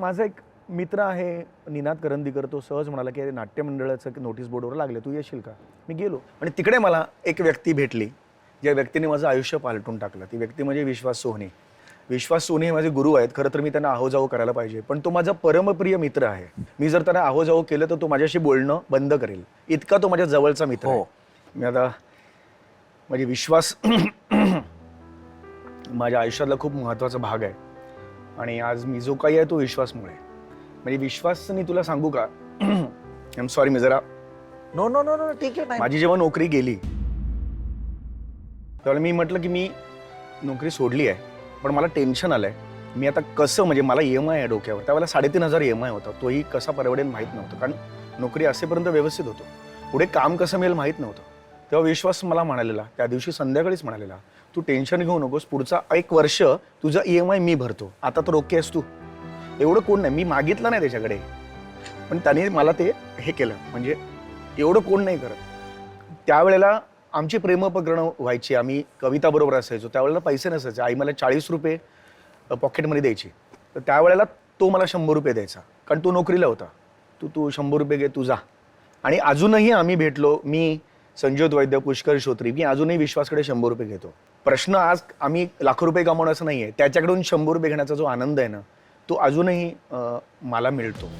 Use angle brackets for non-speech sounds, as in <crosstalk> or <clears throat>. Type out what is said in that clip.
माझा एक मित्र आहे निनाद करंदीकर तो सहज म्हणाला की अरे नाट्य मंडळाचं नोटीस बोर्डवर लागले तू येशील का? मी गेलो. आणि तिकडे मला एक व्यक्ती भेटली ज्या व्यक्तीने माझं आयुष्य पालटून टाकलं. ती व्यक्ती म्हणजे विश्वास सोहनी. विश्वास सोहनी हे माझे गुरु आहेत खरं तर मी त्यांना आहो जाओ करायला पाहिजे. पण तो माझा परमप्रिय मित्र आहे. मी जर त्यांना आहो जाओ केलं तर तो माझ्याशी बोलणं बंद करेल. इतका तो माझ्या जवळचा मित्र आहे. मी आता म्हणजे विश्वास <clears throat> माझ्या आयुष्यातला खूप महत्त्वाचा भाग आहे. आणि आज मी जो काही आहे तो विश्वासमुळे. म्हणजे विश्वासनी तुला सांगू का? आय एम सॉरी मी जरा नो नो नो नो ठीक आहे माझी जेव्हा नोकरी गेली त्यावेळेला मी म्हटलं की मी नोकरी सोडली आहे पण मला टेन्शन आलंय. मी आता कसं म्हणजे मला ई एम आय आहे डोक्यावर. त्यावेळेला साडेतीन हजार ई एम आय होता. तोही कसा परवडेल माहीत नव्हतं. कारण नोकरी असेपर्यंत व्यवस्थित होतो. पुढे काम कसं मिळेल माहीत नव्हतं. तेव्हा विश्वास मला म्हणालेला त्या दिवशी संध्याकाळीच म्हणालेला तू टेन्शन घेऊ नकोस पुढचा एक वर्ष तुझा ई एम आय मी भरतो. आता तर ओके आहेस तू. एवढं कोण नाही मी मागितलं नाही त्याच्याकडे. पण त्याने मला ते हे केलं म्हणजे एवढं कोण नाही करत. त्यावेळेला आमची प्रेमप्रकरणं व्हायची आम्ही कविता बरोबर असायचो त्यावेळेला पैसे नसायचे. आई मला चाळीस रुपये पॉकेटमध्ये द्यायची. तर त्यावेळेला तो मला शंभर रुपये द्यायचा कारण तो नोकरीला होता. तू तू शंभर रुपये घे तू जा. आणि अजूनही आम्ही भेटलो मी संजोत वैद्य पुष्कर श्रोत्री मी अजूनही विश्वासकडे शंभर रुपये घेतो. प्रश्न आज आम्ही लाखो रुपये कमवणं असं नाही आहे त्याच्याकडून शंभर रुपये घेण्याचा जो आनंद आहे ना तो अजूनही मला मिळतो.